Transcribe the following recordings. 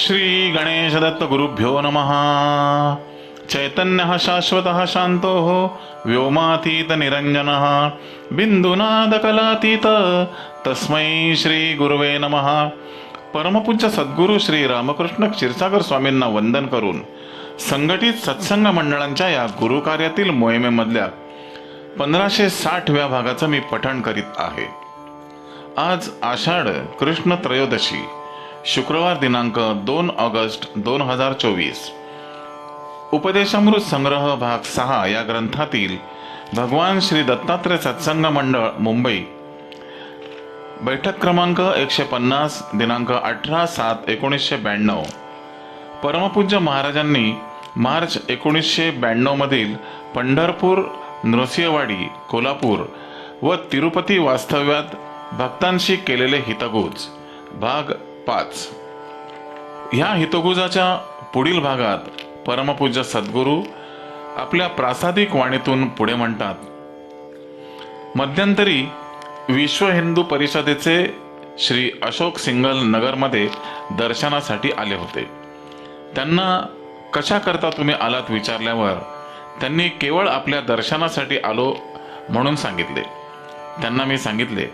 श्री गणेश दत्त गुरुभ्यो नमः। चैतन्य शाश्वत शांतो व्योमातीत निरंजन बिंदुनाद कलातीत तस्मै श्री गुरुवे नमः। परमपूज्य सद्गुरू श्री रामकृष्ण क्षीरसागर स्वामींना वंदन करून संघटित सत्संग मंडळांच्या या गुरुकार्यातील मोहिमेमधल्या पंधराशे साठव्या भागाचं मी पठण करीत आहे. आज आषाढ कृष्ण त्रयोदशी शुक्रवार दिनांक दोन ऑगस्ट दोन हजार चोवीस. उपदेशामृत संग्रह भाग सहा या ग्रंथातील भगवान श्री दत्तात्रय सत्संग मंडळ मुंबई. बैठक क्रमांक एकशे पन्नास दिनांक अठरा सात एकोणीसशे ब्याण्णव. परमपूज्य महाराजांनी मार्च एकोणीसशे ब्याण्णवमधील पंढरपूर नृसिंहवाडी कोल्हापूर व तिरुपती वास्तव्यात भक्तांशी केलेले हितगुज. भाग पाच. ह्या हितगुजाच्या पुढील भागात परमपूज्य सद्गुरू आपल्या प्रासादिक वाणीतून पुढे म्हणतात. मध्यंतरी विश्व हिंदू परिषदेचे श्री अशोक सिंगल नगरमध्ये दर्शनासाठी आले होते. त्यांना कशा करता तुम्ही आलात विचारल्यावर त्यांनी केवळ आपल्या दर्शनासाठी आलो म्हणून सांगितले. त्यांना मी सांगितले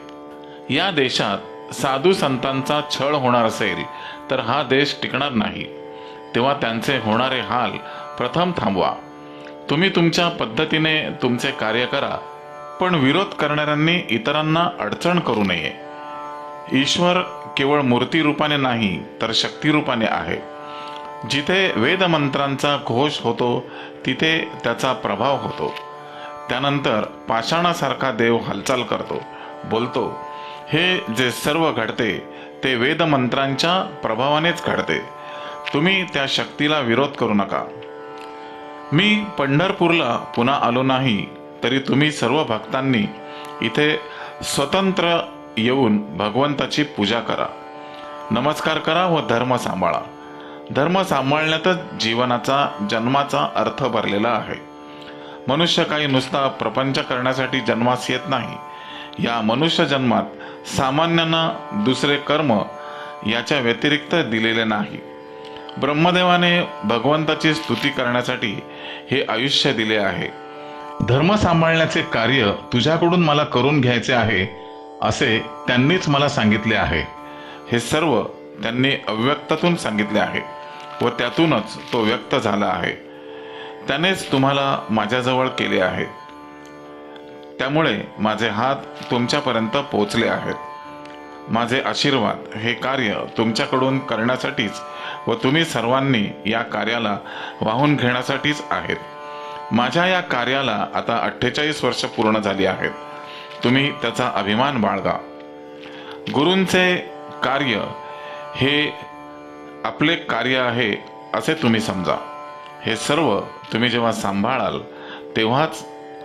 या देशात साधू संतांचा छळ होणार असेल तर हा देश टिकणार नाही. तेव्हा त्यांचे होणारे हाल प्रथम थांबवा. तुम्ही तुमच्या पद्धतीने तुमचे कार्य करा पण विरोध करणाऱ्यांनी इतरांना अडचण करू नये. ईश्वर केवळ मूर्ती रूपाने नाही तर शक्ती रूपाने आहे. जिथे वेदमंत्रांचा घोष होतो तिथे त्याचा प्रभाव होतो. त्यानंतर पाषाणासारखा देव हालचाल करतो बोलतो हे जे सर्व घडते ते वेदमंत्रांच्या प्रभावानेच घडते. तुम्ही त्या शक्तीला विरोध करू नका. मी पंढरपूरला पुन्हा आलो नाही तरी तुम्ही सर्व भक्तांनी इथे स्वतंत्र येऊन भगवंताची पूजा करा. नमस्कार करा व धर्म सांभाळा. धर्म सांभाळण्यातच जीवनाचा जन्माचा अर्थ भरलेला आहे. मनुष्य काही नुसता प्रपंच करण्यासाठी जन्मास येत नाही या मनुष्य जन्मात सामान्यांना दुसरे कर्म याच्या व्यतिरिक्त दिलेले नाही. ब्रह्मदेवाने भगवंताची स्तुती करण्यासाठी हे आयुष्य दिले आहे. धर्म सांभाळण्याचे कार्य तुझ्याकडून मला करून घ्यायचे आहे असे त्यांनीच मला सांगितले आहे. हे सर्व त्यांनी अव्यक्तातून सांगितले आहे व त्यातूनच तो व्यक्त झाला आहे. त्यानेच तुम्हाला माझ्याजवळ केले आहे. त्यामुळे माझे हात तुमच्यापर्यंत पोचले आहेत. माझे आशीर्वाद हे कार्य तुमच्याकडून करण्यासाठीच व तुम्ही सर्वांनी या कार्याला वाहून घेण्यासाठीच आहेत. माझ्या या कार्याला आता अठ्ठेचाळीस वर्ष पूर्ण झाली आहेत. तुम्ही त्याचा अभिमान बाळगा. गुरूंचे कार्य हे आपले कार्य आहे असे तुम्ही समजा. हे सर्व तुम्ही जेव्हा सांभाळाल तेव्हाच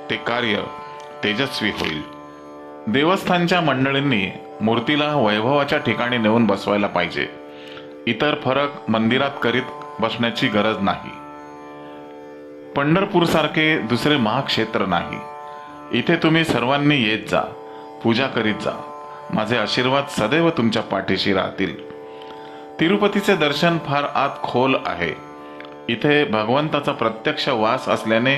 ते कार्य तेजस्वी होईल. देवस्थानच्या मंडळींनी मूर्तीला वैभवाच्या ठिकाणी नेऊन बसवायला पाहिजे. इतर फरक मंदिरात करीत बसण्याची गरज नाही. पंढरपूरसारखे दुसरे महाक्षेत्र नाही. इथे तुम्ही सर्वांनी येत जा पूजा करीत जा. माझे आशीर्वाद सदैव तुमच्या पाठीशी राहतील. तिरुपतीचे दर्शन फार आत खोल आहे. इथे भगवंताचा प्रत्यक्ष वास असल्याने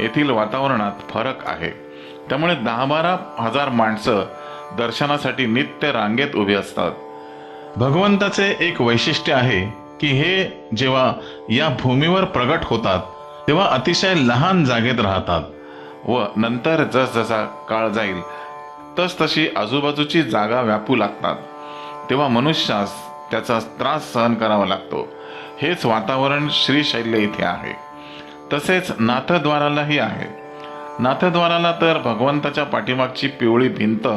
येथील वातावरणात फरक आहे. त्यामुळे दहा बारा हजार माणसं दर्शनासाठी नित्य रांगेत उभी असतात. भगवंताचे एक वैशिष्ट्य आहे की हे जेव्हा या भूमीवर प्रगट होतात तेव्हा अतिशय लहान जागेत राहतात व नंतर जसजसा काळ जाईल तस तशी आजूबाजूची जागा व्यापू लागतात. तेव्हा मनुष्यास त्याचा त्रास सहन करावा लागतो. हेच वातावरण श्रीशैल्य इथे आहे. तसेच नाथद्वारालाही आहे. नाथद्वाराला तर भगवंताच्या पाठीमागची पिवळी भिंत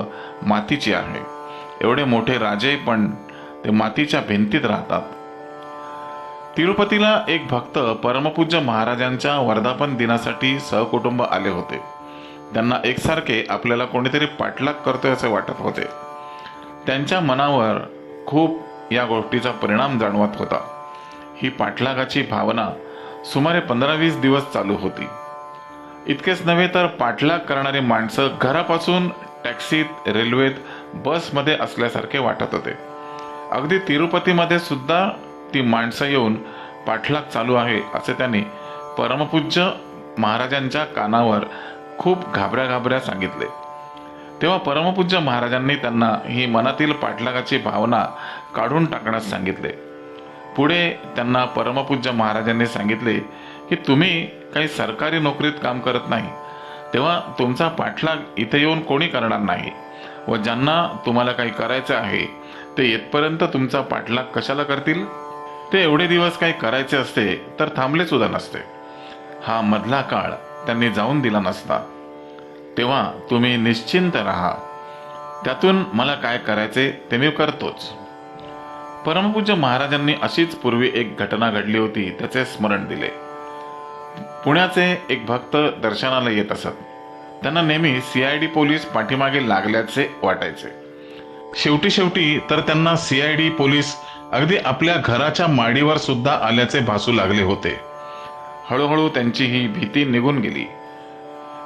मातीची आहे. एवढे मोठे राजे पण ते मातीच्या भिंतीत राहतात. तिरुपतीला एक भक्त परमपूज्य महाराजांच्या वर्धापन दिनासाठी सहकुटुंब आले होते. त्यांना एकसारखे आपल्याला कोणीतरी पाठलाग करतोय असे वाटत होते. त्यांच्या मनावर खूप या गोष्टीचा परिणाम जाणवत होता. ही पाठलागाची भावना सुमारे पंधरा वीस दिवस चालू होती. इतकेच नव्हे तर पाठलाग करणारी माणसं घरापासून टॅक्सीत रेल्वेत बसमध्ये असल्यासारखे वाटत होते. अगदी तिरुपतीमध्ये सुद्धा ती माणसं येऊन पाठलाग चालू आहे असे त्यांनी परमपूज्य महाराजांच्या कानावर खूप घाबऱ्या घाबऱ्या सांगितले. तेव्हा परमपूज्य महाराजांनी त्यांना ही मनातील पाठलागाची भावना काढून टाकण्यास सांगितले. पुढे त्यांना परमपूज्य महाराजांनी सांगितले की तुम्ही काही सरकारी नोकरीत काम करत नाही तेव्हा तुमचा पाठलाग इथे येऊन कोणी करणार नाही व ज्यांना तुम्हाला काही करायचं आहे ते येतपर्यंत तुमचा पाठलाग कशाला करतील? ते एवढे दिवस काही करायचे असते तर थांबले सुद्धा नसते. हा मधला काळ त्यांनी जाऊन दिला नसता. तेव्हा तुम्ही निश्चिंत राहा. त्यातून मला काय करायचे ते मी करतोच. परमपूज्य महाराजांनी अशीच पूर्वी एक घटना घडली होती त्याचे स्मरण दिले. पुण्याचे एक भक्त दर्शनाला येत असत. त्यांना नेहमी सी आयडी पोलीस पाठीमागे लागल्याचे वाटायचे. शेवटी शेवटी तर त्यांना सी आयडी पोलीस अगदी आपल्या घराच्या माडीवर सुद्धा आल्याचे भासू लागले होते. हळूहळू त्यांची ही भीती निघून गेली.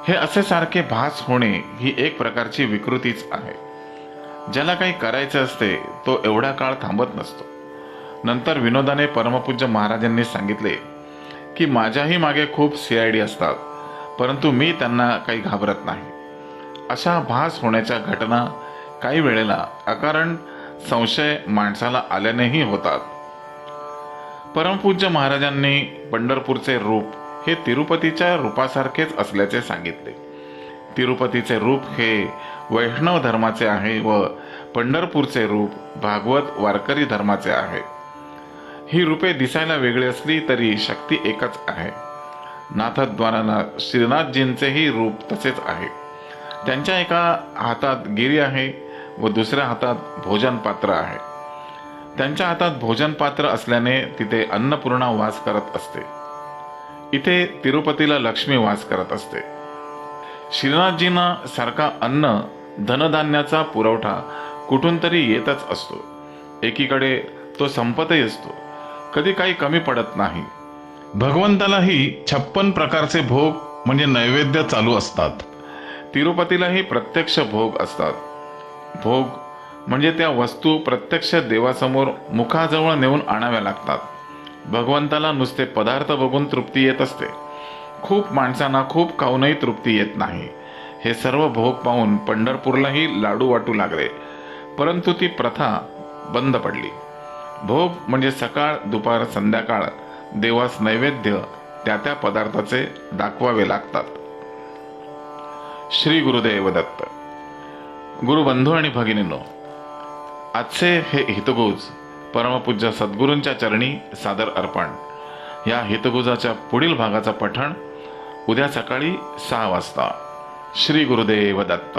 हे असे सारखे भास होणे ही एक प्रकारची विकृतीच आहे. ज्याला काही करायचे असते तो एवढा काळ थांबत नसतो. नंतर विनोदाने परमपूज्य महाराजांनी सांगितले की माझ्याही मागे खूप सी आय डी असतात परंतु मी त्यांना काही घाबरत नाही. अशा भास होण्याच्या घटना काही वेळेला अकारण संशय माणसाला आल्यानेही होतात. परमपूज्य महाराजांनी पंढरपूरचे रूप हे तिरुपतीच्या रूपासारखेच असल्याचे सांगितले. तिरुपतीचे रूप हे वैष्णव धर्माचे आहे व पंढरपूरचे रूप भागवत वारकरी धर्माचे आहे. ही रूपे दिसायला वेगळी असली तरी शक्ती एकच आहे. नाथद्वारांना श्रीनाथजींचेही रूप तसेच आहे. त्यांच्या एका हातात गिरी आहे व दुसऱ्या हातात भोजन पात्र आहे. त्यांच्या हातात भोजन पात्र असल्याने तिथे अन्नपूर्णा वास करत असते. इथे तिरुपतीला लक्ष्मी वास करत असते. श्रीनाथजींना सारखा अन्न धनधान्याचा पुरवठा कुठून तरी येतच असतो. एकीकडे तो संपतही असतो. कधी काही कमी पडत नाही. भगवंतालाही छप्पन प्रकारचे भोग म्हणजे नैवेद्य चालू असतात. तिरुपतीलाही प्रत्यक्ष भोग असतात. भोग म्हणजे त्या वस्तू प्रत्यक्ष देवासमोर मुखाजवळ नेऊन आणाव्या लागतात. भगवंताला नुसते पदार्थ बघून तृप्ती येत असते. खूप माणसांना खूप खाऊनही तृप्ती येत नाही. हे सर्व भोग पाहून पंढरपूरलाही लाडू वाटू लागले. परंतु ती प्रथा बंद पडली. भोग म्हणजे सकाळ दुपार संध्याकाळ देवास नैवेद्य त्या त्या पदार्थाचे दाखवावे लागतात. श्री गुरुदेव दत्त. गुरुबंधू आणि भगिनींनो आजचे हे हितगुज परमपूज्य सद्गुरूंच्या चरणी सादर अर्पण. या हितगुजाच्या पुढील भागाचं पठण उद्या सकाळी सहा वाजता. श्री गुरुदेव दत्त.